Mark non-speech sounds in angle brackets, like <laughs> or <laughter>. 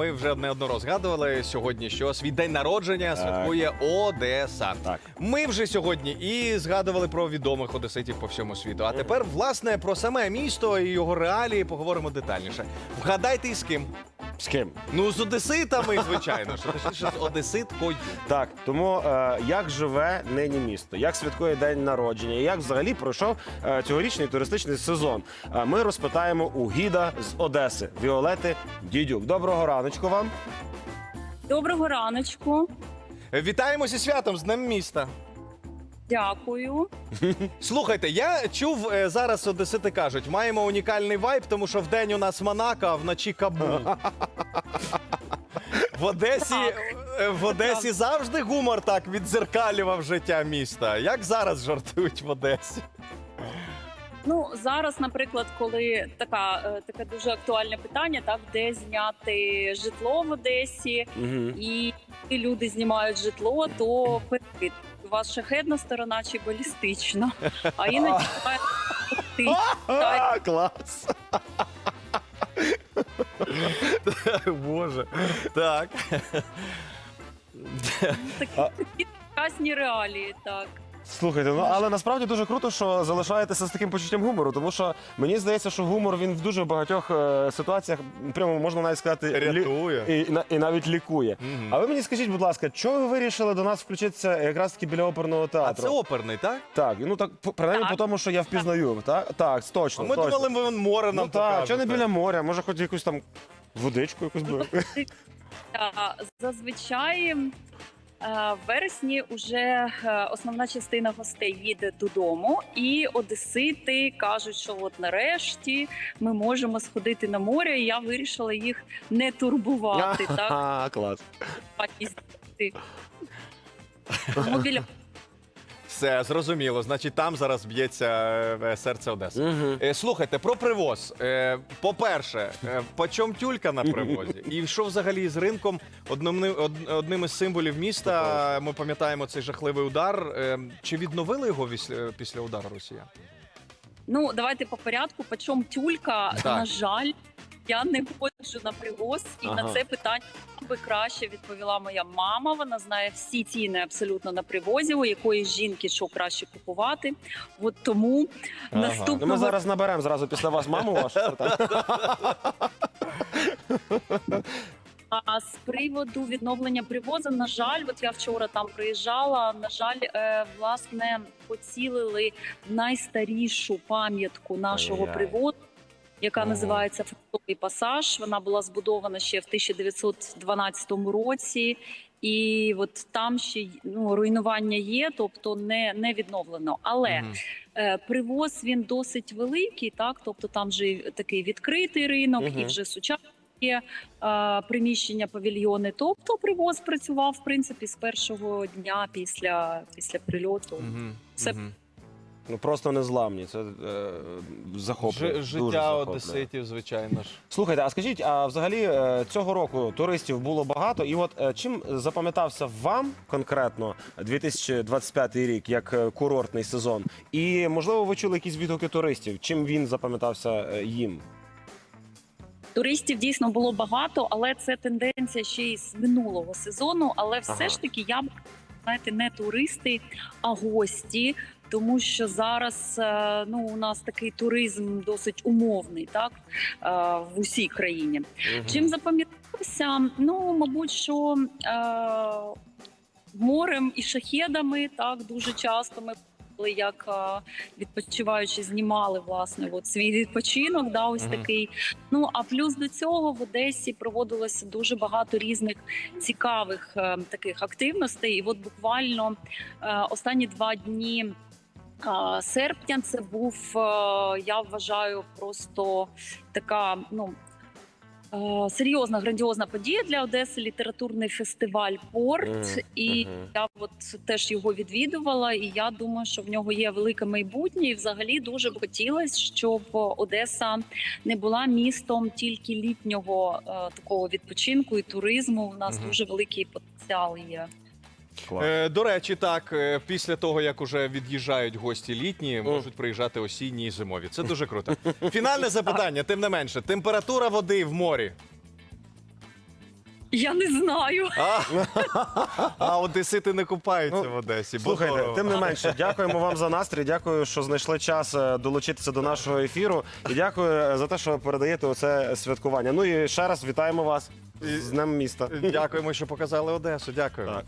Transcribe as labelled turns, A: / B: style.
A: Ми вже неодноразово згадували сьогодні, що свій день народження святкує Одеса.
B: Так.
A: Ми вже сьогодні і згадували про відомих одеситів по всьому світу. А тепер, власне, про саме місто і його реалії поговоримо детальніше. Вгадайте, із ким?
B: З ким?
A: Ну, з одеситами, звичайно, що з одеситкою.
B: Так, тому е, як живе нині місто, як святкує день народження, і як взагалі пройшов е, цьогорічний туристичний сезон. Е, ми розпитаємо у гіда з Одеси Віолети Дідюк. Доброго раночку вам.
C: Доброго раночку.
A: Вітаємо зі святом з Днем міста.
C: Дякую. <laughs>
A: Слухайте, я чув е, зараз одесити кажуть, маємо унікальний вайб, тому що вдень у нас Монако, а вночі Кабул. В Одесі, е, в Одесі завжди гумор так віддзеркалював життя міста. Як зараз жартують в Одесі?
C: Ну зараз, наприклад, коли така е, таке дуже актуальне питання, так де зняти житло в Одесі,
B: Угу.
C: і люди знімають житло, то у вас шахедна сторона чи балістична, а іноді буває <laughs>
A: Клас. Боже. Так.
C: такі такі прекрасні реалії. Так
B: Слухайте, ну але насправді дуже круто, що залишаєтеся з таким почуттям гумору, тому що мені здається, що гумор він в дуже багатьох е, ситуаціях прямо можна навіть сказати лі-
A: Рятує.
B: і, на- і навіть лікує. А ви мені скажіть, будь ласка, чого ви вирішили до нас включитися якраз таки біля оперного
A: А
B: театру?
A: це оперний, так?
B: Так, ну так по- принаймні
C: Так.
B: по тому, що я впізнаю. Так, так, точно.
A: Ми
B: точно.
A: думали, ви море нам
B: ну, так,
A: покажете.
B: що не біля моря, може хоч якусь там водичку якусь би. <laughs>
C: Та, зазвичай. Е, В вересні вже е, основна частина гостей їде додому, і одесити кажуть, що от нарешті ми можемо сходити на море. І я вирішила їх не турбувати. <laughs> так
B: клас.
C: Тому біля
A: Все, зрозуміло. Значить, там зараз б'ється е, серце Одеси.
B: Угу.
A: Слухайте, про привоз. Е, По-перше, е, почом тюлька на привозі? І що взагалі з ринком одним, одним із символів міста? Ми пам'ятаємо цей жахливий удар. Чи відновили його після, після удару Росія?
C: ну давайте по порядку. Почом тюлька,
A: Так.
C: на жаль. Я не ходжу на привоз, і
B: Ага.
C: на це питання би краще відповіла моя мама. Вона знає всі ціни абсолютно на привозі, у якої жінки що краще купувати. От тому
B: Ну, ми зараз наберемо зразу після вас маму вашу.
C: А з приводу відновлення привозу, на жаль, от я вчора там приїжджала. На жаль, е, власне, поцілили найстарішу пам'ятку нашого
B: Ай-яй.
C: привозу, яка
A: Ого.
C: називається Фруктовий пасаж. Вона була збудована ще в 1912 році. І от там ще ну, руйнування є, тобто не, не відновлено. Але
A: Мгм.
C: Е, Привоз він досить великий, так тобто там же такий відкритий ринок,
B: Мгм.
C: і вже сучасні є приміщення, павільйони. Тобто привоз працював в принципі з першого дня після, після прильоту.
A: Мгм.
C: Це-
A: Мгм.
B: Ну просто незламні. Це е, захоплює.
A: Ж-
B: дуже
A: Життя
B: захоплює.
A: одеситів, звичайно ж.
B: Слухайте, а скажіть, а взагалі е, цього року туристів було багато, і от е, чим запам'ятався вам конкретно 2025 рік як е, курортний сезон? І можливо, ви чули якісь відгуки туристів? Чим він запам'ятався е, їм?
C: Туристів дійсно було багато, але це тенденція ще й з минулого сезону. Але все
B: Ага.
C: ж таки, я б знаєте, не туристи, а гості. Тому що зараз е, ну у нас такий туризм досить умовний, так е, в усій країні. Чим запам'ятався? Ну, мабуть, що е, морем і шахедами так дуже часто ми як е, відпочиваючи, знімали власне от свій відпочинок. Да, ось
A: Мгм.
C: такий. Ну а плюс до цього в Одесі проводилося дуже багато різних цікавих е, таких активностей. І от буквально е, останні два дні. е, Серпня це був, е, я вважаю, просто така ну Серйозна грандіозна подія для Одеси літературний фестиваль Порт.
B: Mm,
C: І
B: мгм.
C: я от теж його відвідувала. І я думаю, що в нього є велике майбутнє. І взагалі дуже б хотілося, щоб Одеса не була містом тільки літнього е, такого відпочинку і туризму. У нас
A: Мгм.
C: дуже великий потенціал є.
A: Е, До речі, так, е, після того, як уже від'їжджають гості літні, можуть приїжджати осінні і зимові. Це дуже круто. Фінальне запитання, тим не менше. Температура води в морі.
C: Я не знаю.
A: А, а одесити не купаються
B: Ну,
A: в Одесі. бо
B: Слухайте,
A: дорого.
B: тим не менше, дякуємо вам за настрій. Дякую, що знайшли час е, долучитися до нашого ефіру. І дякую е, за те, що передаєте оце святкування. Ну і ще раз вітаємо вас з Днем міста.
A: Дякуємо, що показали Одесу. Дякую.
B: Так.